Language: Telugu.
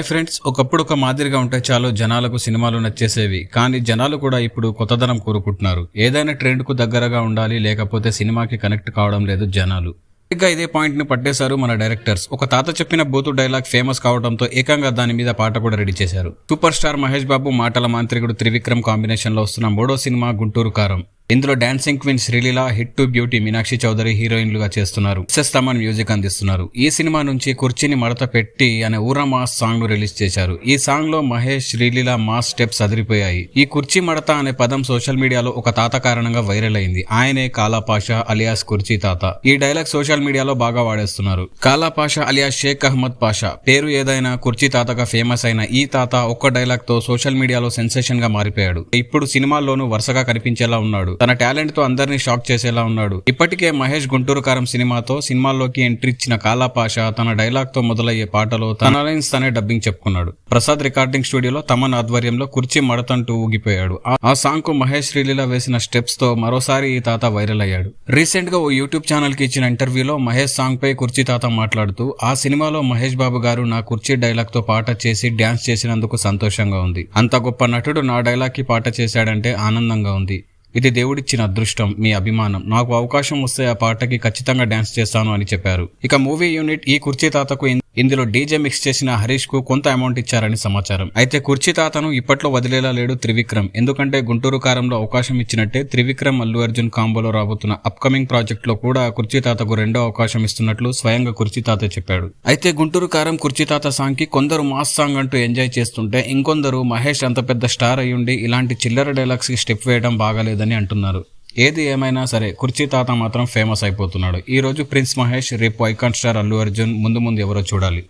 హై ఫ్రెండ్స్ ఒకప్పుడు ఒక మాదిరిగా ఉంటే చాలు జనాలకు సినిమాలు నచ్చేసేవి. కానీ జనాలు కూడా ఇప్పుడు కొత్తదనం కోరుకుంటున్నారు. ఏదైనా ట్రెండ్కు దగ్గరగా ఉండాలి లేకపోతే సినిమాకి కనెక్ట్ కావడం లేదు జనాలు. ఇంకా ఇదే పాయింట్ని పట్టేశారు మన డైరెక్టర్స్. ఒక తాత చెప్పిన బూతు డైలాగ్ ఫేమస్ కావడంతో ఏకంగా దాని మీద పాట కూడా రెడీ చేశారు. సూపర్ స్టార్ మహేష్ బాబు మాటల మాంత్రికుడు త్రివిక్రమ్ కాంబినేషన్లో వస్తున్న మూడో సినిమా గుంటూరు కారం. ఇందులో dancing queen Sreeleela hit to beauty Meenakshi Chaudhary హీరోయిన్లుగా చేస్తున్నారు. ఎస్ఎస్ తమన్ మ్యూజిక్ అందిస్తున్నారు. ఈ సినిమా నుంచి కుర్చీని మడత పెట్టి అనే ఊర మాస్ సాంగ్ను రిలీజ్ చేశారు. ఈ సాంగ్లో మహేష్ శ్రీలీల మాస్ స్టెప్స్ అదిరిపోయాయి. ఈ కుర్చీ మడత అనే పదం సోషల్ మీడియాలో ఒక తాత కారణంగా వైరల్ అయింది. ఆయనే కాలా పాషా అలియాస్ కుర్చీ తాత. ఈ డైలాగ్ సోషల్ మీడియాలో బాగా వాడేస్తున్నారు. కాలా పాషా అలియాస్ షేక్ అహ్మద్ పాషా. పేరు ఏదైనా కుర్చీ తాతగా ఫేమస్ అయిన ఈ తాత ఒక్క డైలాగ్తో సోషల్ మీడియాలో సెన్సేషన్గా మారిపోయాడు. ఇప్పుడు సినిమాల్లోనూ వరుసగా కనిపించేలా ఉన్నాడు. తన టాలెంట్తో అందరినీ షాక్ చేసేలా ఉన్నాడు. ఇప్పటికే మహేష్ గుంటూరు కారం సినిమాతో సినిమాల్లోకి ఎంట్రీ ఇచ్చిన కాలా పాషా తన డైలాగ్తో మొదలయ్యే పాటలో తన లైన్స్ తనే డబ్బింగ్ చెప్పుకున్నాడు. ప్రసాద్ రికార్డింగ్ స్టూడియోలో తమన్ ఆధ్వర్యంలో కుర్చీ మడతంటూ ఊగిపోయాడు. ఆ- సాంగ్కు మహేష్ శ్రీలీల వేసిన స్టెప్స్తో మరోసారి ఈ తాత వైరల్ అయ్యాడు. రీసెంట్గా ఓ యూట్యూబ్ ఛానల్కి ఇచ్చిన ఇంటర్వ్యూలో మహేష్ సాంగ్ పై కుర్చీ తాత మాట్లాడుతూ ఆ సినిమాలో మహేష్ బాబు గారు నా కుర్చీ డైలాగ్తో పాట చేసి డ్యాన్స్ చేసినందుకు సంతోషంగా ఉంది. అంత గొప్ప నటుడు నా డైలాగ్కి పాట చేశాడంటే ఆనందంగా ఉంది. ఇది దేవుడిచ్చిన అదృష్టం మీ అభిమానం. నాకు అవకాశం వస్తే ఆ పాటకి ఖచ్చితంగా డాన్స్ చేస్తాను అని చెప్పారు. ఇక మూవీ యూనిట్ ఈ కుర్చీ తాతకు ఇందులో డీజే మిక్స్ చేసిన హరీష్కు కొంత అమౌంట్ ఇచ్చారని సమాచారం. అయితే కుర్చీ తాతను ఇప్పట్లో వదిలేలా లేడు త్రివిక్రమ్. ఎందుకంటే గుంటూరు కారంలో అవకాశం ఇచ్చినట్టే త్రివిక్రమ్ అల్లు అర్జున్ కాంబోలో రాబోతున్న అప్కమింగ్ ప్రాజెక్ట్లో కూడా కుర్చీ తాతకు రెండో అవకాశం ఇస్తున్నట్లు స్వయంగా కుర్చీ తాత చెప్పాడు. అయితే గుంటూరు కారం కుర్చీ తాత సాంగ్కి కొందరు మాస్ సాంగ్ అంటూ ఎంజాయ్ చేస్తుంటే ఇంకొందరు మహేష్ అంత పెద్ద స్టార్ అయ్యుండి ఇలాంటి చిల్లర డైలాగ్స్కి స్టెప్ వేయడం బాగాలేదని అంటున్నారు. ఏది ఏమైనా సరే కుర్చీ తాత మాత్రం ఫేమస్ అయిపోతున్నాడు. ఈ రోజు ప్రిన్స్ మహేష్ రేపు ఐకాన్ స్టార్ అల్లు అర్జున్ ముందు ముందు ఎవరో చూడాలి.